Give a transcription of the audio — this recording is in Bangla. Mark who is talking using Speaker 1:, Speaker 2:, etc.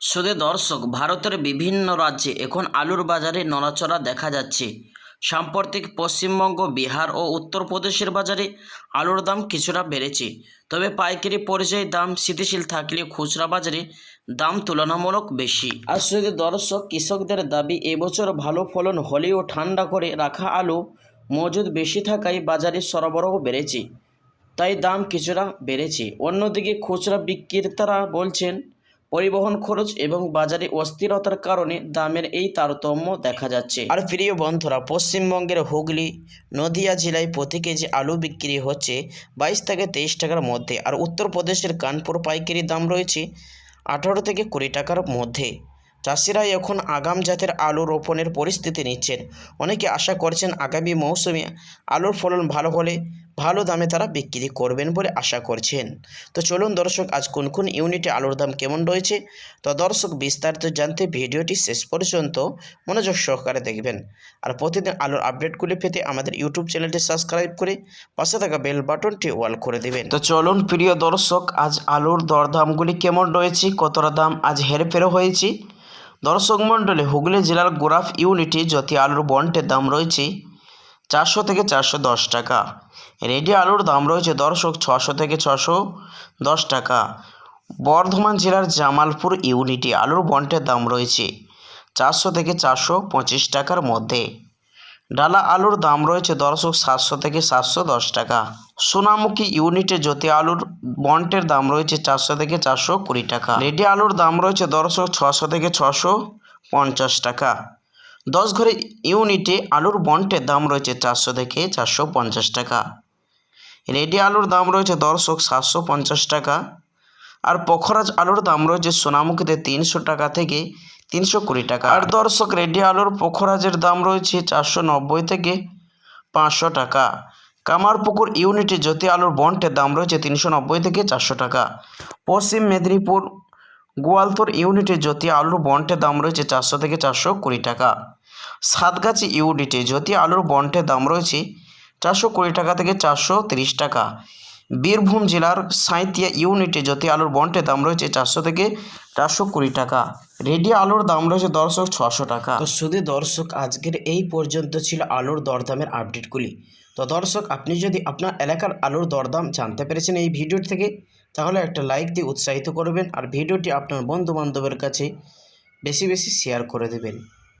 Speaker 1: শুধু দর্শক, ভারতের বিভিন্ন রাজ্যে এখন আলুর বাজারে নড়াচড়া দেখা যাচ্ছে। সাম্প্রতিক পশ্চিমবঙ্গ, বিহার ও উত্তরপ্রদেশের বাজারে আলুর দাম কিছুটা বেড়েছে। তবে পাইকারি পর্যায়ে দাম স্থিতিশীল থাকলে খুচরা বাজারে দাম তুলনামূলক বেশি। আর শুধু দর্শক, কৃষকদের দাবি, এবছর ভালো ফলন হলেও ঠান্ডা করে রাখা আলু মজুদ বেশি থাকায় বাজারে সরবরাহ বেড়েছে, তাই দাম কিছুটা বেড়েছে। অন্যদিকে খুচরা বিক্রেতারা বলছেন পরিবহন খরচ এবং বাজারে অস্থিরতার কারণে দামের এই তারতম্য দেখা যাচ্ছে। আর প্রিয় বন্ধুরা, পশ্চিমবঙ্গের হুগলি, নদিয়া জেলায় প্রতি কেজি আলু বিক্রি হচ্ছে বাইশ থেকে তেইশ টাকার মধ্যে, আর উত্তরপ্রদেশের কানপুর পাইকারি দাম রয়েছে আঠারো থেকে কুড়ি টাকার মধ্যে। চাষিরা এখন আগাম জাতের আলু রোপণের পরিস্থিতি নিচ্ছেন। অনেকে আশা করছেন আগামী মৌসুমে আলুর ফলন ভালো হলে ভালো দামে তারা বিক্রি করবেন বলে আশা করছেন। তো চলুন দর্শক, আজ কোন কোন ইউনিটে আলুর দাম কেমন রয়েছে? তো দর্শক, বিস্তারিত জানতে ভিডিওটি শেষ পর্যন্ত মনোযোগ সহকারে দেখবেন। আর প্রতিদিন আলুর আপডেটগুলি পেতে আমাদের ইউটিউব চ্যানেলটি সাবস্ক্রাইব করে পাশে থাকা বেল বাটনটি ওয়াল করে দেবেন। তো চলুন, প্রিয় দর্শক, আজ আলুর দরদামগুলি কেমন রয়েছে? কতটা দাম আজ হেরফের হয়েছে? দর্শক মণ্ডলে, হুগলি জেলার গোরাফ ইউনিটি জ্যোতি আলুর বন্টের দাম রয়েছে চারশো থেকে চারশো দশ টাকা। রেডি আলুর দাম রয়েছে দর্শক ছশো থেকে ছশো দশ টাকা। বর্ধমান জেলার জামালপুর ইউনিটি আলুর বন্টের দাম রয়েছে চারশো থেকে চারশো পঁচিশ টাকার মধ্যে। ডালা আলুর দাম রয়েছে দর্শক সাতশো থেকে সাতশো দশ টাকা। সোনামুখী ইউনিটে জ্যোতি আলুর বন্টের দাম রয়েছে চারশো থেকে চারশো কুড়ি টাকা। রেডি আলুর দাম রয়েছে দর্শক ছশো থেকে ছশো পঞ্চাশ টাকা। দশ ঘরে ইউনিটে আলুর বন্টের দাম রয়েছে চারশো থেকে চারশো পঞ্চাশ টাকা। রেডি আলুর দাম রয়েছে দর্শক সাতশো পঞ্চাশ টাকা। আর পখরাজ আলুর দাম রয়েছে সোনামুখীতে তিনশো টাকা থেকে তিনশো কুড়ি টাকা। আর দর্শক, রেডি আলুর পখরাজের দাম রয়েছে চারশো নব্বই থেকে পাঁচশো টাকা। কামারপুকুর ইউনিটে জ্যোতি আলুর বন্টের দাম রয়েছে তিনশো নব্বই থেকে চারশো টাকা। পশ্চিম মেদিনীপুর গোয়ালতোর ইউনিটে জ্যোতি আলুর বন্টের দাম রয়েছে চারশো থেকে চারশো কুড়ি টাকা। সাতগাছি ইউনিটে জ্যোতি আলুর বন্টের দাম রয়েছে চারশো কুড়ি টাকা থেকে চারশো তিরিশ টাকা। বীরভূম জেলার সাঁইতিয়া ইউনিটে জ্যোতি আলুর বন্টের দাম রয়েছে চারশো থেকে চারশো কুড়ি টাকা। রেডি আলুর দাম রয়েছে দর্শক ছশো টাকা। তো শুধু দর্শক, আজকের এই পর্যন্ত ছিল আলুর দরদামের আপডেটগুলি। তো দর্শক, আপনি যদি আপনার এলাকার আলুর দরদাম জানতে পেরেছেন এই ভিডিওর থেকে, তাহলে একটা লাইক দিয়ে উৎসাহিত করবেন আর ভিডিওটি আপনার বন্ধু বান্ধবের কাছে বেশি বেশি শেয়ার করে দেবেন।